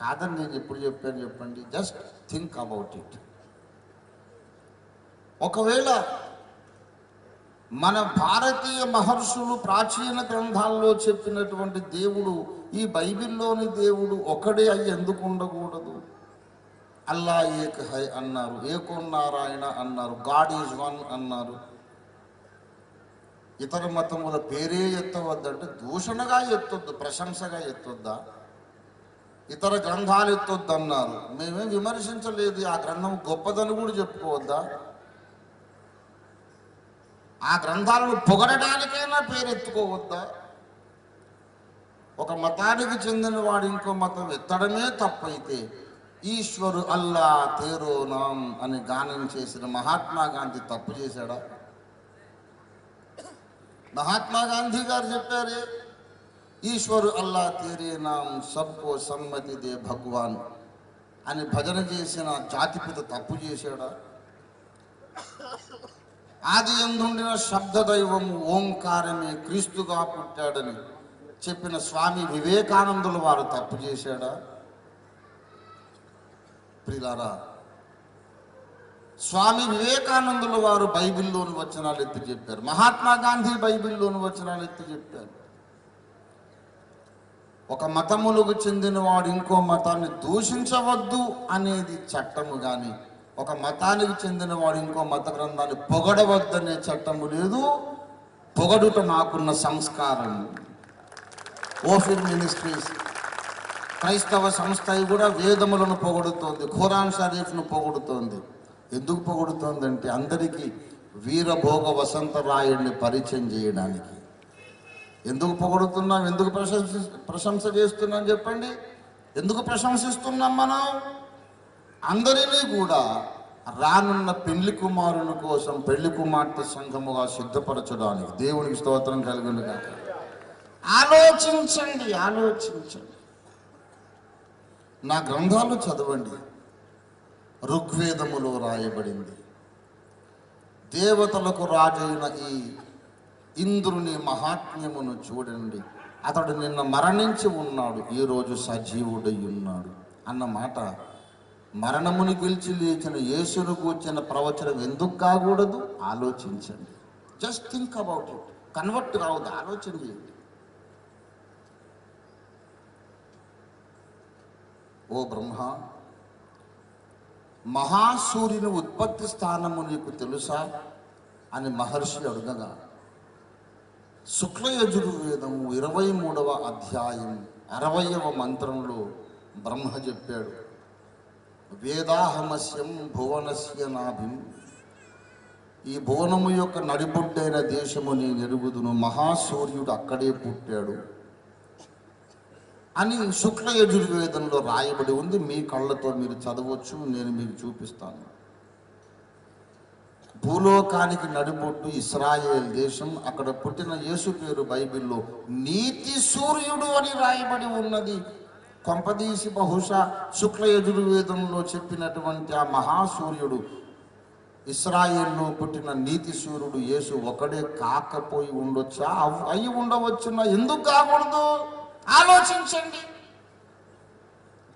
కాదని నేను ఎప్పుడు చెప్పాను చెప్పండి జస్ట్ థింక్ అబౌట్ ఇట్ ఒకవేళ మన భారతీయ మహర్షులు ప్రాచీన గ్రంథాల్లో చెప్పినటువంటి దేవుడు ఈ బైబిల్లోని దేవుడు ఒకడే అయి ఎందుకు ఉండకూడదు? అల్లా ఏక్ హై అన్నారు ఏకోన్నారాయణ నారాయణ అన్నారు గాడ్ ఈజ్ వన్ అన్నారు. ఇతర మతముల పేరే ఎత్తవద్దంటే దూషణగా ఎత్తొద్దు ప్రశంసగా ఎత్తొద్దా? ఇతర గ్రంథాలు ఎత్తొద్దు అన్నారు మేమేం విమర్శించలేదు. ఆ గ్రంథం గొప్పదని కూడా చెప్పుకోవద్దా? ఆ గ్రంథాలను పొగడటానికైనా పేరెత్తుకోవద్దా? ఒక మతానికి చెందిన వాడు ఇంకో మతం ఎత్తడమే తప్పైతే ఈశ్వరు అల్లా తేరో నాం అని గానం చేసిన మహాత్మా గాంధీ తప్పు చేశాడా? మహాత్మా గాంధీ గారు చెప్పారే ఈశ్వరు అల్లా తేరే నామ్ సబ్కో సమ్మతి దే భగవాన్ అని భజన చేసిన జాతిపిత తప్పు చేశాడా? ఆది ఎందుండిన శబ్ద దైవం ఓంకారమే క్రీస్తుగా పుట్టాడని చెప్పిన స్వామి వివేకానందులు వారు తప్పు చేశాడా? ప్రిలారా స్వామి వివేకానందులు వారు బైబిల్లోని వచనాలు ఎత్తి చెప్పారు. మహాత్మా గాంధీ బైబిల్లోని వచనాలు ఎత్తి చెప్పారు. ఒక మతములకు చెందిన వాడు ఇంకో మతాన్ని దూషించవద్దు అనేది చట్టము కానీ ఒక మతానికి చెందిన వాడు ఇంకో మత గ్రంథాన్ని పొగడవద్దనే చట్టము లేదు. పొగడుట నాకున్న సంస్కారం. ఓఫిర్ మినిస్ట్రీస్ క్రైస్తవ సంస్థ కూడా వేదములను పొగడుతోంది ఖురాన్ షరీఫ్ను పొగడుతోంది. ఎందుకు పొగడుతోందంటే అందరికీ వీరభోగ వసంతరాయుడిని పరిచయం చేయడానికి. ఎందుకు పొగడుతున్నాం? ఎందుకు ప్రశంసి ప్రశంస చేస్తున్నాం చెప్పండి. ఎందుకు ప్రశంసిస్తున్నాం మనం? అందరినీ కూడా రానున్న పెళ్ళి కుమారుని కోసం పెళ్ళి కుమార్తె సంఘముగా సిద్ధపరచడానికి దేవునికి స్తోత్రం కలిగిన కాక ఆలోచించండి ఆలోచించండి. నా గ్రంథాలు చదవండి. ఋగ్వేదములో రాయబడింది. దేవతలకు రాజైన ఈ ఇంద్రుని మహాత్మ్యమును చూడండి. అతడు నిన్న మరణించి ఉన్నాడు. ఈరోజు సజీవుడై ఉన్నాడు. అన్న మాట మరణముని గెలిచి లేచిన యేసును కూర్చిన ప్రవచనం ఎందుకు కాకూడదు? ఆలోచించండి. Just think about it convert కావద్దు ఆలోచన చేయండి. ఓ బ్రహ్మ మహాసూర్యుని ఉత్పత్తి స్థానము నీకు తెలుసా? అని మహర్షి అడుగగా శుక్లయజుర్వేదము ఇరవై మూడవ అధ్యాయం అరవయవ మంత్రంలో బ్రహ్మ చెప్పాడు. వేదాహమస్యం భువనస్య నాభిం. ఈ భువనము యొక్క నడిబొడ్డైన దేశము నేను ఎరుగుదును. మహాసూర్యుడు అక్కడే పుట్టాడు. అని శుక్ల యజుర్వేదంలో రాయబడి ఉంది. మీ కళ్ళతో మీరు చదవచ్చు నేను మీకు చూపిస్తాను. భూలోకానికి నడిబొట్టు ఇస్రాయేల్ దేశం. అక్కడ పుట్టిన యేసు పేరు బైబిల్లో నీతి సూర్యుడు అని రాయబడి ఉన్నది. కొంపదీసి బహుశా శుక్ల యజుర్వేదంలో చెప్పినటువంటి ఆ మహాసూర్యుడు ఇస్రాయేల్లో పుట్టిన నీతి సూర్యుడు యేసు ఒకడే కాకపోయి ఉండొచ్చా? అయి ఉండవచ్చునా? ఎందుకు కాకూడదు? ఆలోచించండి.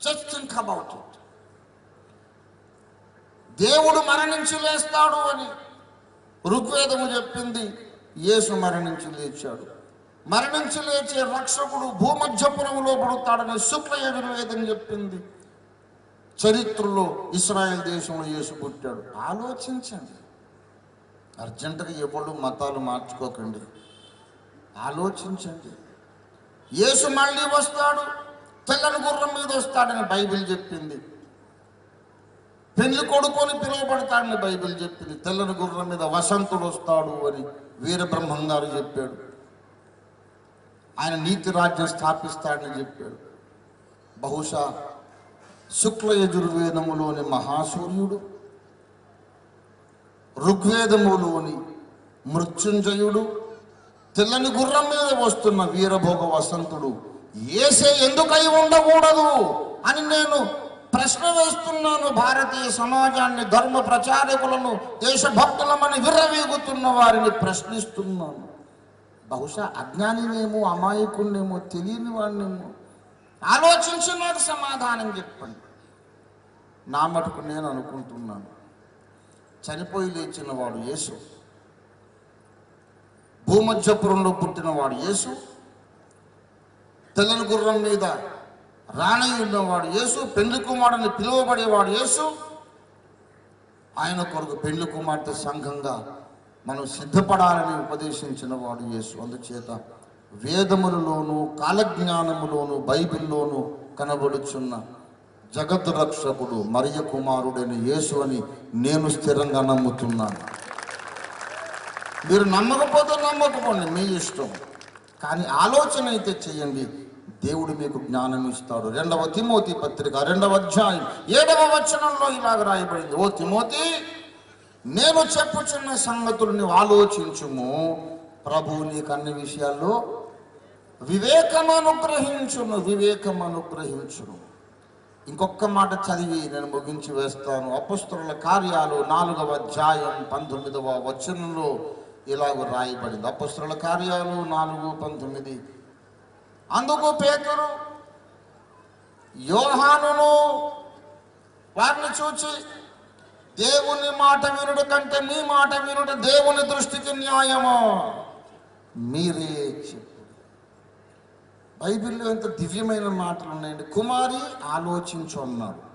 జస్ట్ థింక్ అబౌట్ ఇట్ దేవుడు మరణించి లేస్తాడు అని ఋగ్వేదము చెప్పింది. యేసు మరణించి లేచాడు. మరణించి లేచే రక్షకుడు భూమధ్యపురంలో పడుతాడని శుక్ల యజుర్వేదం చెప్పింది. చరిత్రలో ఇస్రాయల్ దేశంలో యేసు పుట్టాడు. ఆలోచించండి. అర్జెంటుగా ఎవరు మతాలు మార్చుకోకండి. ఆలోచించండి. యేసు మళ్ళీ వస్తాడు తెల్లని గుర్రం మీద వస్తాడని బైబిల్ చెప్పింది. పెళ్ళి కొడుకొని పిలువబడతాడని బైబిల్ చెప్పింది. తెల్లని గుర్రం మీద వసంతుడు వస్తాడు అని వీరబ్రహ్మం గారు చెప్పాడు. ఆయన నీతి రాజ్యం స్థాపిస్తాడని చెప్పాడు. బహుశా శుక్ల యజుర్వేదములోని మహాసూర్యుడు ఋగ్వేదములోని మృత్యుంజయుడు తెల్లని గుర్రం మీద వస్తున్న వీరభోగ వసంతుడు ఏసే ఎందుకై ఉండకూడదు అని నేను ప్రశ్న వేస్తున్నాను భారతీయ సమాజాన్ని ధర్మ ప్రచారకులను దేశభక్తులమని విర్రవీగుతున్న వారిని ప్రశ్నిస్తున్నాను. బహుశా అజ్ఞానినేమో అమాయకుణ్ణేమో తెలియని వాడినేమో ఆలోచించి నాకు సమాధానం చెప్పండి. నా మటుకు నేను అనుకుంటున్నాను. చనిపోయి లేచిన వాడు యేసు. భూమధ్యపురంలో పుట్టినవాడు యేసు. తెల్లని గుర్రం మీద రాణి ఉన్నవాడు యేసు పెళ్ళి కుమారుని పిలువబడేవాడు యేసు. ఆయన కొరకు పెళ్ళి కుమార్తె సంఘంగా మనం సిద్ధపడాలని ఉపదేశించిన వాడు యేసు. అందుచేత వేదములలోను కాలజ్ఞానములోను బైబిల్లోను కనబడుచున్న జగత్ రక్షకుడు మరియ కుమారుడైన యేసు అని నేను స్థిరంగా నమ్ముతున్నాను. మీరు నమ్మకపోతే నమ్మకపోండి మీ ఇష్టం. కానీ ఆలోచన అయితే చేయండి. దేవుడు మీకు జ్ఞానం ఇస్తాడు. రెండవ తిమోతి పత్రిక రెండవ అధ్యాయం. ఏడవ వచనంలో ఇలాగ రాయబడింది. ఓ తిమోతి నేను చెప్పుచున్న సంగతులు ఆలోచించుము. ప్రభువు నీకు అన్ని విషయాల్లో వివేకం అనుగ్రహించును వివేకం అనుగ్రహించును. ఇంకొక మాట చదివి నేను ముగించి వేస్తాను. అపస్తుల కార్యాలు నాలుగవ అధ్యాయం పంతొమ్మిదవ వచనంలో ఇలాగ రాయబడింది. అపస్తుల కార్యాలు నాలుగు పంతొమ్మిది. అందుకు పేతురు యోహానును వారిని చూచి దేవుని మాట వినుడు కంటే మీ మాట వినుడు దేవుని దృష్టికి న్యాయము? మీరే చెప్పు. బైబిల్లో ఎంత దివ్యమైన మాటలు ఉన్నాయండి. కుమారి ఆలోచించు అన్నాడు.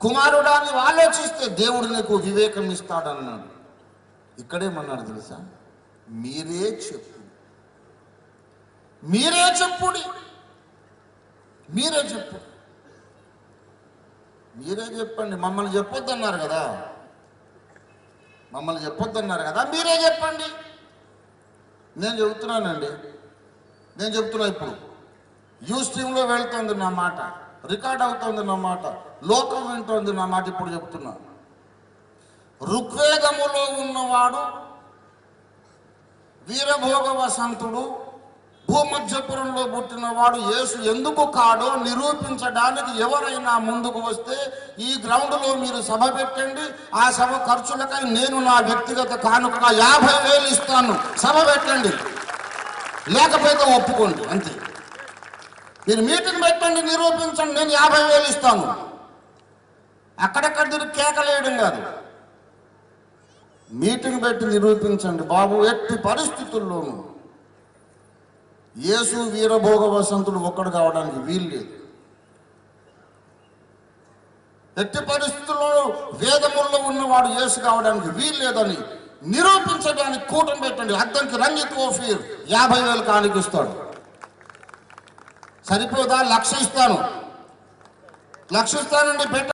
కుమారుడా నీవు ఆలోచిస్తే దేవుడు నీకు వివేకం ఇస్తాడన్నాడు. ఇక్కడేమన్నాడు తెలుసా? మీరే చెప్పు. మీరే చెప్పుడి. మీరే చెప్పు. మీరే చెప్పండి. మమ్మల్ని చెప్పొద్దన్నారు కదా. మమ్మల్ని చెప్పొద్దన్నారు కదా. మీరే చెప్పండి. నేను చెబుతున్నానండి. నేను చెప్తున్నా ఇప్పుడు. యూ స్ట్రీమ్లో వెళ్తుంది నా మాట. రికార్డ్ అవుతుంది నా మాట. లోకం వింటుంది నా మాట ఇప్పుడు చెప్తున్నా. ఋగ్వేదములో ఉన్నవాడు వీరభోగ వసంతుడు భూమధ్యపురంలో పుట్టినవాడు యేసు ఎందుకు కాడో నిరూపించడానికి ఎవరైనా ముందుకు వస్తే ఈ గ్రౌండ్లో మీరు సభ పెట్టండి. ఆ సభ ఖర్చులకై నేను నా వ్యక్తిగత కానుకగా యాభై వేలు ఇస్తాను. సభ పెట్టండి. లేకపోతే ఒప్పుకోండి. అంతే. మీరు మీటింగ్ పెట్టండి నిరూపించండి నేను యాభై వేలు ఇస్తాను. అక్కడక్కడ తిరిగి కేకలేయడం కాదు. మీటింగ్ పెట్టి నిరూపించండి బాబు ఎట్టి పరిస్థితుల్లోనూ. యేసు వీరభోగ వసంతుడు ఒక్కడు కావడానికి వీలు లేదు. ఎట్టి పరిస్థితుల్లో వేదముల్లో ఉన్నవాడు యేసు కావడానికి వీలు లేదని నిరూపించడానికి కూటమి పెట్టండి. అద్దంకి రంజిత్ కోఫీర్. యాభై వేలు కానికిస్తాడు. సరిపోదా? లక్ష ఇస్తాను. లక్ష ఇస్తానండి పెట్ట